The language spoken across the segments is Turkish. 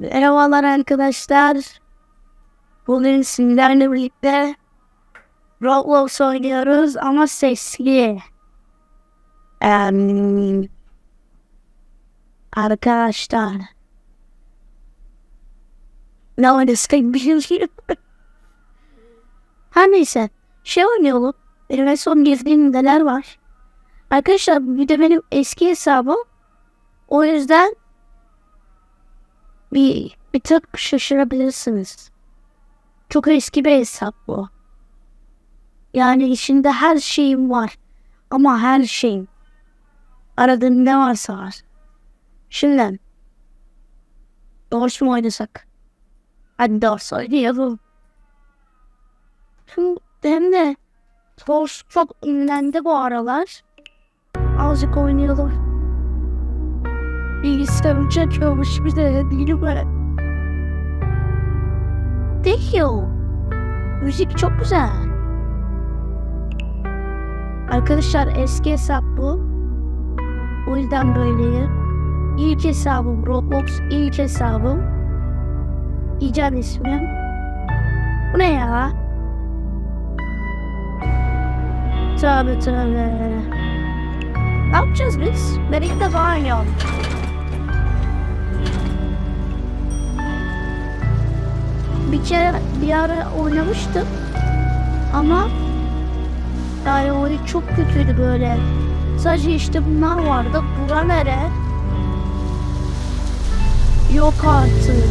Merhabalar arkadaşlar. Bugün sizlerle birlikte Roblox oynuyoruz ama sesli. Em, arkadaşlar. Ne oynasak bilmiyorum. Her neyse. Şey oynayalım. Benim en son girdiğim neler var. Arkadaşlar bir de benim eski hesabım. O yüzden bir, bir tık şaşırabilirsiniz. Çok eski bir hesap bu. Yani içinde her şeyim var. Ama her şeyim. Aradığım ne varsa var. Şimdi Dors mu oynasak? Hadi Dors oynayalım. Şimdi hem de Dors çok ünlendi bu aralar. Azıcık oynayalım. Bilgisayarım çekiyormuş bir de değil mi? Değil. Müzik çok güzel. Arkadaşlar eski hesap bu. O yüzden böyleyim. İlk hesabım Roblox ilk hesabım. İcat ismim. Bu ne ya? Tövbe tövbe. Ne yapacağız biz? Ben ilk defa oynuyorum. Bir kere bir ara oynamıştım. Ama yani oyun çok kötüydü böyle. Sadece işte bunlar vardı. Bura nere? Yok artık.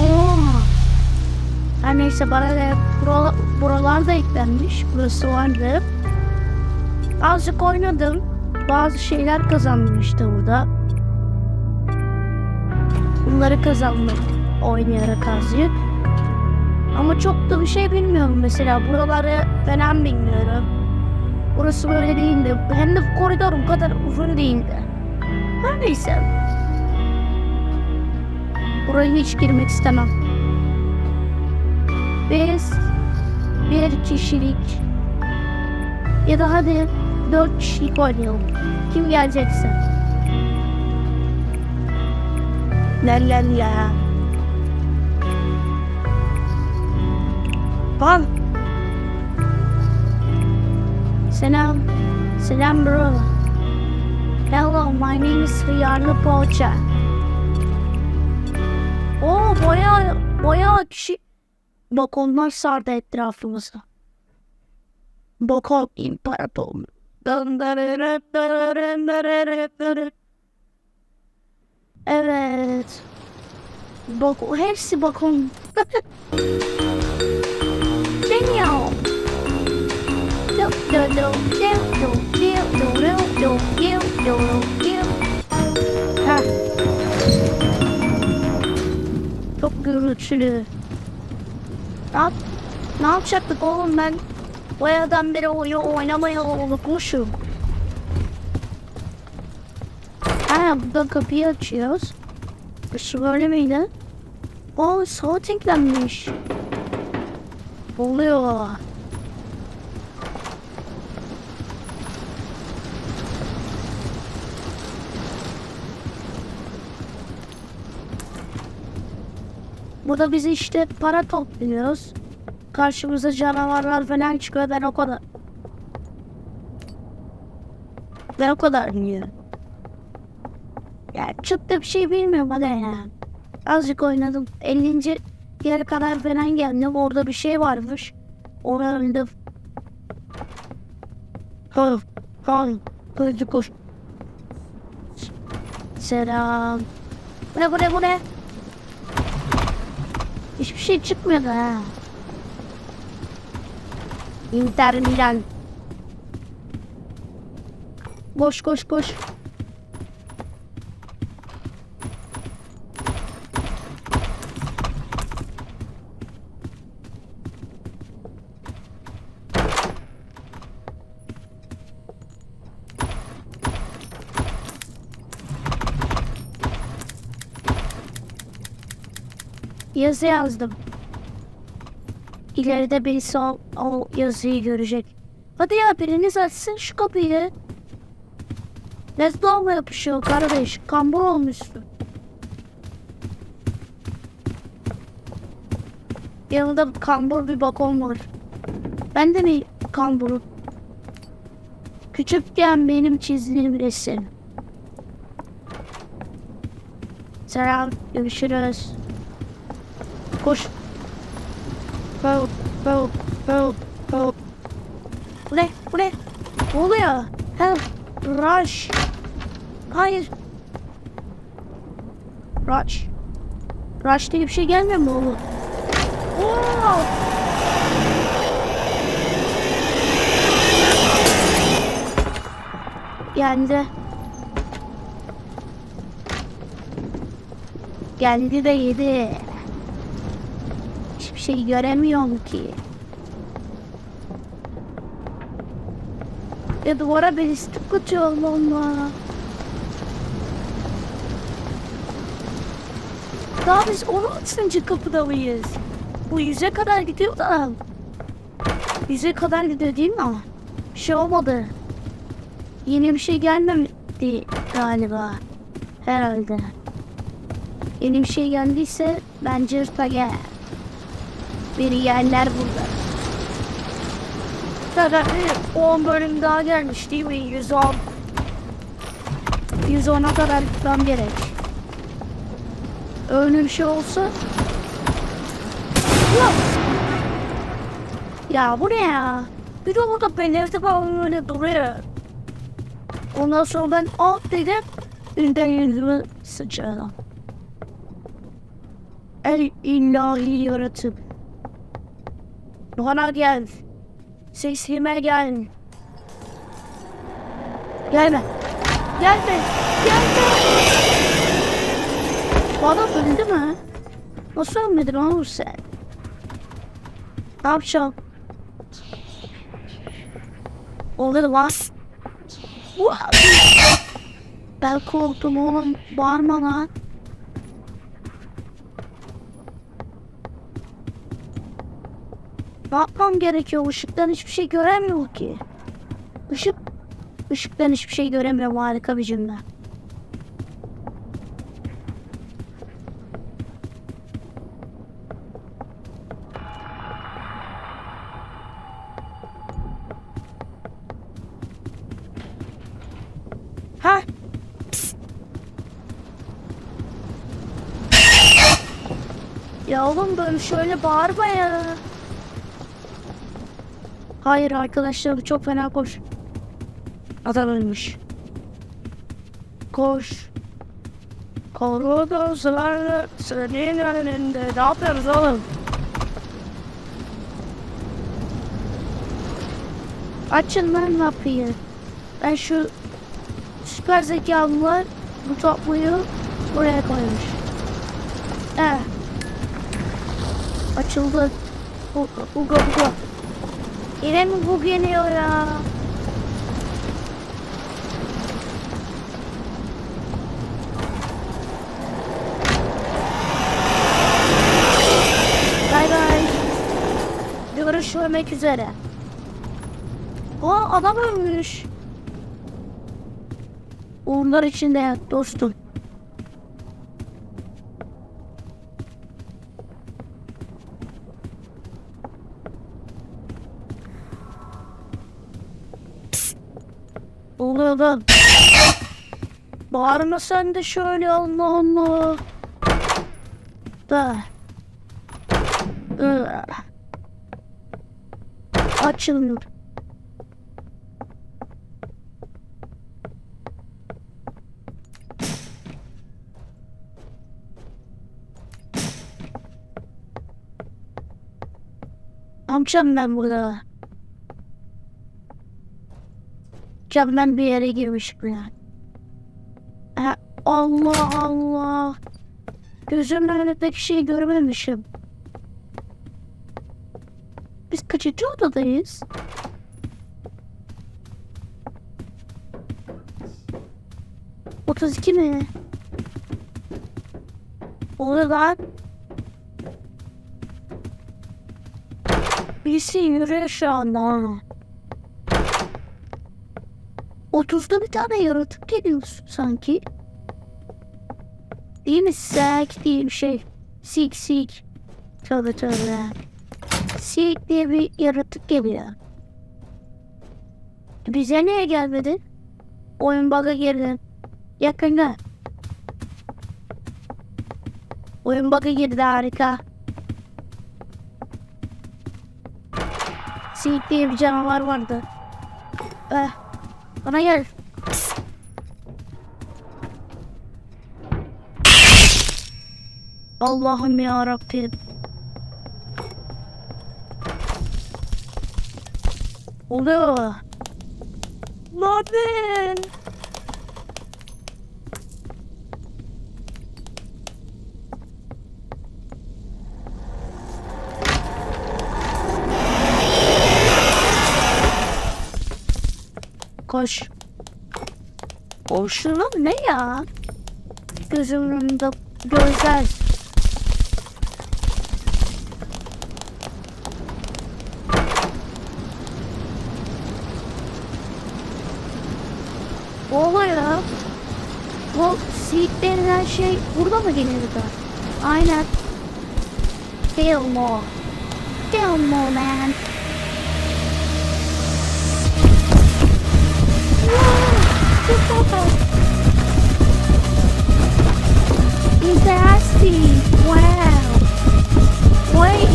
Oo. Her neyse bana da buralar, buralar da eklenmiş. Burası vardı. Azıcık oynadım. Bazı şeyler kazandım işte burada. Bunları kazandım oynayarak azıcık. Ama çok da bir şey bilmiyorum mesela. Buraları falan bilmiyorum. Burası böyle değildi. Hem de koridor bu kadar uzun değildi. Her neyse. Buraya hiç girmek istemem. Biz bir kişilik ya da hadi dört kişilik oynayalım. Kim gelecekse. La la la. Bal. Selam. Selam bro. Hello, my name is Hıyarlı Poğaça. Oo baya baya kişi. Bak onlar sardı etrafımızı. Bakalım imparator. Evet. Bak hepsi bakın. Genial. Do do do do do do do do do do do. Çok gürültülü. Ne, ne yapacaktık oğlum ben? Bayağıdan beri oyunu oynamayı unutmuşum. Ha burada kapıyı açıyoruz. Şu böyle miydi? O saat eklenmiş. Oluyor. Burada biz işte para topluyoruz. Karşımıza canavarlar falan çıkıyor. Ben o kadar... Ben o kadar biliyorum. Ya çok da bir şey bilmiyorum hadi ya. Azıcık oynadım. 50. yere kadar falan geldim. Orada bir şey varmış. Onu öldüm. Ha, ha, hızlı koş. Selam. Bu ne bu ne bu ne? Hiçbir şey çıkmıyor da ha. Inter Milan. Koş koş koş. Yazı yazdım. İleride birisi o, o yazıyı görecek. Hadi ya biriniz açsın şu kapıyı. Let's mı yapışıyor kardeş? Kambur olmuşsun. Yanında kambur bir bakon var. Ben de mi kamburum? Küçükken benim çizdiğim resim. Selam, görüşürüz. Koş. Go, go, go, go. Bu ne? Bu ne? Ne oluyor? Help. Rush. Hayır. Rush. Rush diye bir şey gelmiyor mu oğlum? Oo! Geldi. Geldi de yedi. Şey göremiyorum ki. Ya duvara bir istik atıyorum onunla. Daha biz 16. kapıda mıyız? Bu yüze kadar gidiyor da. Yüze kadar gidiyor değil mi? Bir şey olmadı. Yeni bir şey gelmedi galiba. Herhalde. Yeni bir şey geldiyse bence yırta gel. Yerler burada. Zaten bir 10 bölüm daha gelmiş değil mi? 110. 110'a kadar gitmem gerek. Öyle şey olsa... Yok. Ya bu ne ya? Bir de burada belirti falan öyle duruyor. Ondan sonra ben alt dedim. Ünden yüzümü sıçradım. El ilahi yaratık. Bana gel. Sesime gel. Gelme. Gelme. Gelme. Bana öldü mü? Nasıl ölmedin oğlum sen? Ne yapacağım? Olur lan. Ben korktum oğlum. Bağırma lan. Ne yapmam gerekiyor? Işıktan hiçbir şey göremiyor ki. Işık... Işıktan hiçbir şey göremiyorum. Harika bir cümle. Ha? Ya oğlum böyle şöyle bağırma ya. Hayır arkadaşlar bu çok fena koş. Adam ölmüş. Koş. Koru gözler senin önünde. Ne yapıyoruz oğlum? Açın lan kapıyı. Ben şu süper zekalılar bu topluyu buraya koymuş. Eh. Açıldı. Bu, bu, bu, bu. Yine mi bu geliyor ya? Bay bay. Görüşmek üzere. Aa adam ölmüş. Uğurlar içinde yat dostum. Lan. Bağırma sen de şöyle Allah Allah. Da. Açılmıyor. Amcam ben burada. Mükemmel bir yere girmiş buraya. Ha, Allah Allah. Gözümün önündeki şeyi görmemişim. Biz kaçıncı odadayız? Otuz iki mi? Oluyor lan. Birisi yürüyor şu anda. 30'da bir tane yaratık geliyor sanki. Değil mi? Sek diye bir şey. Sik sik. Tövbe tövbe. Sik diye bir yaratık geliyor. Bize niye gelmedi? Oyun bug'a girdi. Yakında. Oyun bug'a girdi harika. Sik diye bir canavar vardı. Eh, bana gel. Allah'ım ya Rabbim. Oluyor. Naber? Koş. Koşunu ne ya? Gözümün önünde gözler. Ne oluyor? Bu seed denilen şey burada mı geliyordu? Aynen. Fillmore. Fillmore man. Wow. Wait.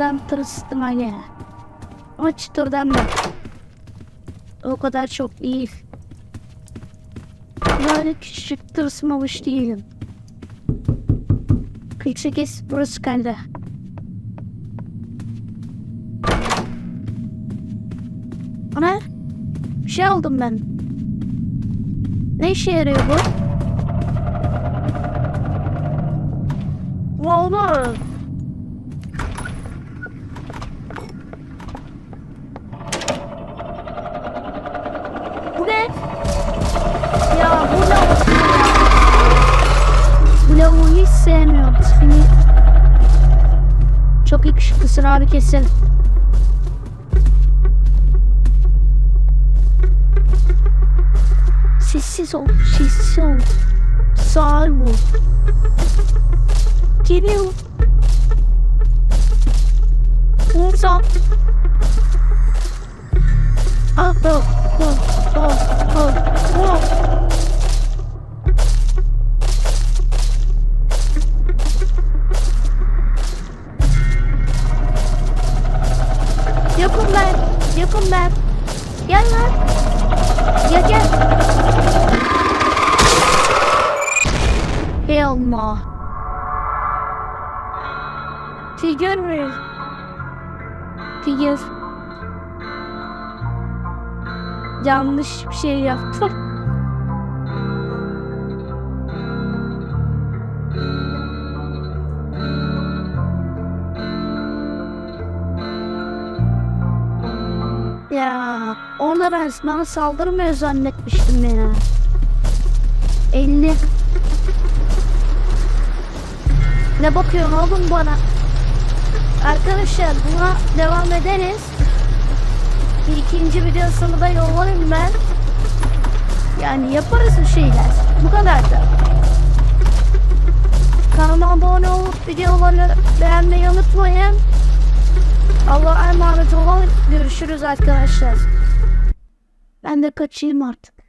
Çıtırdan tırstım hani. Ama çıtırdan da. O kadar çok değil. Böyle küçük tırsmamış değilim. 48 burası kaldı. Ana bir şey aldım ben. Ne işe yarıyor bu? Vallahi. Sevmiyorum. Seni... Çok yakışıklısın abi kesin. Sessiz ol, sessiz ol. Sağ ol. Geliyor. Figür mü? Figür. Yanlış bir şey yaptım. Ya onlar ben bana saldırmıyor zannetmiştim ya. 50 Ne bakıyorsun oğlum bana? Arkadaşlar buna devam ederiz. Bir ikinci videosunu da yollayayım ben. Yani yaparız bir şeyler. Bu kadar da. Kanalıma abone olup videoları beğenmeyi unutmayın. Allah'a emanet olun. Görüşürüz arkadaşlar. Ben de kaçayım artık.